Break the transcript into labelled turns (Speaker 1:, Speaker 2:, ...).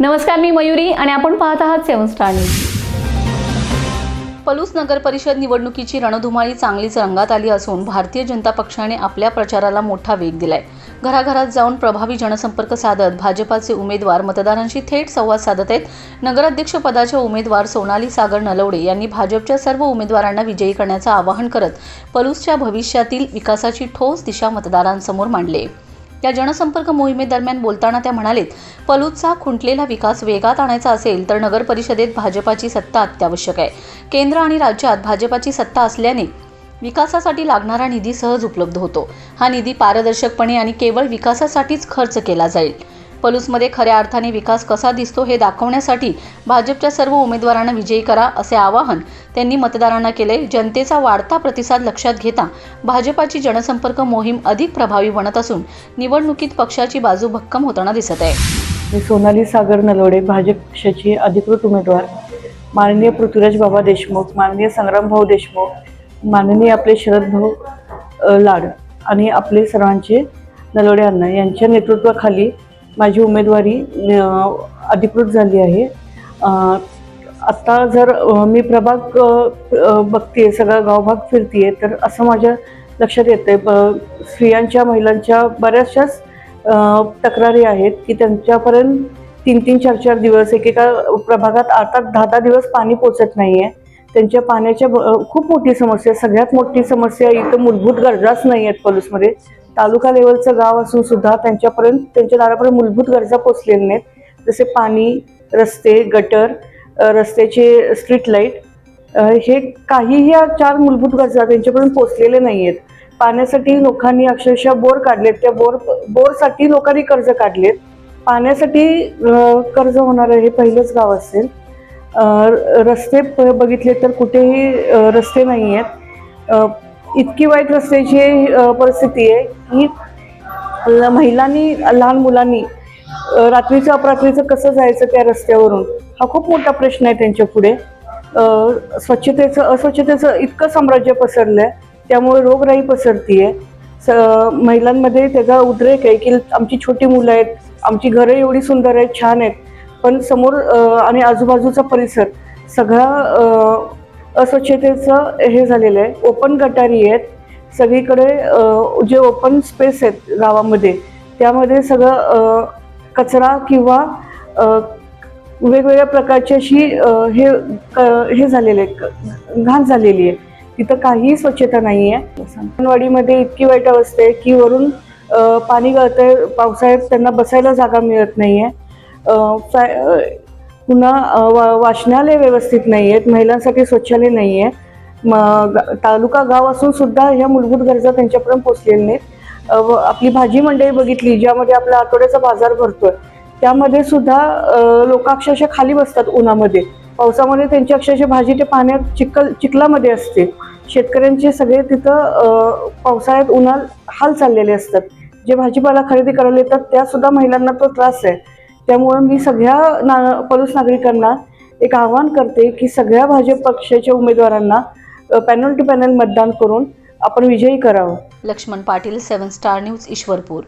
Speaker 1: नमस्कार मी मयुरी आणि आपण पाहत आहात सेवन स्टार न्यूज. पलूस नगर परिषद निवडणुकीची रणधुमाळी चांगलीच रंगात आली असून भारतीय जनता पक्षाने आपल्या प्रचाराला मोठा वेग दिलाय. घराघरात जाऊन प्रभावी जनसंपर्क साधत भाजपाचे उमेदवार मतदारांशी थेट संवाद साधत आहेत. नगराध्यक्षपदाच्या उमेदवार सोनाली सागर नलवडे यांनी भाजपच्या सर्व उमेदवारांना विजयी करण्याचं आवाहन करत पलूसच्या भविष्यातील विकासाची ठोस दिशा मतदारांसमोर मांडली. या जनसंपर्क मोहिमेदरम्यान बोलताना त्या म्हणालेत पलूसचा खुंटलेला विकास वेगात आणायचा असेल तर नगर परिषदेत भाजपाची सत्ता अत्यावश्यक आहे. केंद्र आणि राज्यात भाजपाची सत्ता असल्याने विकासासाठी लागणारा निधी सहज उपलब्ध होतो. हा निधी पारदर्शकपणे आणि केवळ विकासासाठीच खर्च केला जाईल. पलूसमध्ये खऱ्या अर्थाने विकास कसा दिसतो हे दाखवण्यासाठी भाजपच्या सर्व उमेदवारांना विजयी करा असे आवाहन त्यांनी मतदारांना केले. जनतेचा वाढता प्रतिसाद लक्षात घेता भाजपाची जनसंपर्क मोहीम अधिक प्रभावी बनत असून निवडणुकीत पक्षाची बाजू भक्कम होताना दिसत आहे.
Speaker 2: मी सोनाली सागर नलवडे भाजप पक्षाची अधिकृत उमेदवार. माननीय पृथ्वीराज बाबा देशमुख माननीय संग्रामभाऊ देशमुख माननीय आपले शरद भाऊ लाड आणि आपले सर्वांचे नलवडे अण्णा यांच्या नेतृत्वाखाली माझी उमेदवारी अधिकृत झाली आहे. आत्ता जर मी प्रभाग बघते सगळा गावभाग फिरतीये तर असं माझ्या लक्षात येतं ब स्त्रियांच्या महिलांच्या बऱ्याचशाच तक्रारी आहेत की त्यांच्यापर्यंत तीन तीन चार चार दिवस एकेका प्रभागात आता दहा दहा दिवस पाणी पोचत नाही आहे त्यांच्या पाण्याच्या ब- खूप मोठी समस्या सगळ्यात मोठी समस्या इथं मूलभूत गरजाच नाही आहेत पलूसमध्ये. तालुका लेवलचं गाव असून सुद्धा त्यांच्यापर्यंत त्यांच्या दारापर्यंत मूलभूत गरजा पोचलेल्या नाहीत. जसे पाणी रस्ते गटर रस्त्याचे स्ट्रीट लाइट हे काहीही या चार मूलभूत गरजा त्यांच्यापर्यंत पोचलेले नाही आहेत पाण्यासाठी लोकांनी अक्षरशः बोर काढलेत. त्या बोर बोरसाठी लोकांनी कर्ज काढलेत. पाण्यासाठी कर्ज होणारं हे पहिलंच गाव असेल. रस्ते बघितले तर कुठेही रस्ते नाही आहेत इतकी वाईट रस्त्याची परिस्थिती आहे की महिलांनी लहान मुलांनी रात्रीचं अपरात्रीचं कसं जायचं त्या रस्त्यावरून? हा खूप मोठा प्रश्न आहे त्यांच्या पुढे. स्वच्छतेचं अस्वच्छतेचं इतकं साम्राज्य पसरलं आहे त्यामुळे रोगराई पसरतीये. स महिलांमध्ये त्याचा उद्रेक आहे की आमची छोटी मुलं आहेत आमची घरं एवढी सुंदर आहेत छान आहेत पण समोर आणि आजूबाजूचा परिसर सगळा अस्वच्छतेचं हे झालेलं आहे. ओपन गटारी आहेत. सगळीकडे जे ओपन स्पेस आहेत गावामध्ये त्यामध्ये सगळं कचरा किंवा वेगवेगळ्या प्रकारची अशी हे क- हे झालेले आहे, घाण झालेली आहे तिथं काहीही स्वच्छता नाही आहे. अंगणवाडीमध्ये इतकी वाईट अवस्था आहे की वरून पाणी पाणी गळतंय. पावसाळ्यात त्यांना बसायला जागा मिळत नाही आहे पुन्हा वा- वाचनालय व्यवस्थित नाही आहेत महिलांसाठी शौचालय नाही आहे मग तालुका गाव असून सुद्धा ह्या मूलभूत गरजा त्यांच्यापर्यंत पोचलेल्या नाहीत. व आपली भाजी मंडई बघितली ज्यामध्ये आपला आठवड्याचा बाजार भरतोय त्यामध्ये सुद्धा लोक अक्षरशः खाली बसतात उन्हामध्ये. पावसामध्ये त्यांची अक्षरशः भाजी ते पाण्यात चिखल चिखलामध्ये असते. शेतकऱ्यांचे सगळे तिथं पावसाळ्यात उन्हाळ हाल चाललेले असतात. जे भाजीपाला खरेदी करायला येतात त्यासुद्धा महिलांना तो त्रास आहे. त्यामुळं मी सगळ्या ना पलूस नागरिकांना एक आवाहन करते की सगळ्या भाजप पक्षाच्या उमेदवारांना पॅनल टू पॅनल मतदान करून आपण विजयी करावं.
Speaker 1: Laxman Patil seven star news Ishwarpur.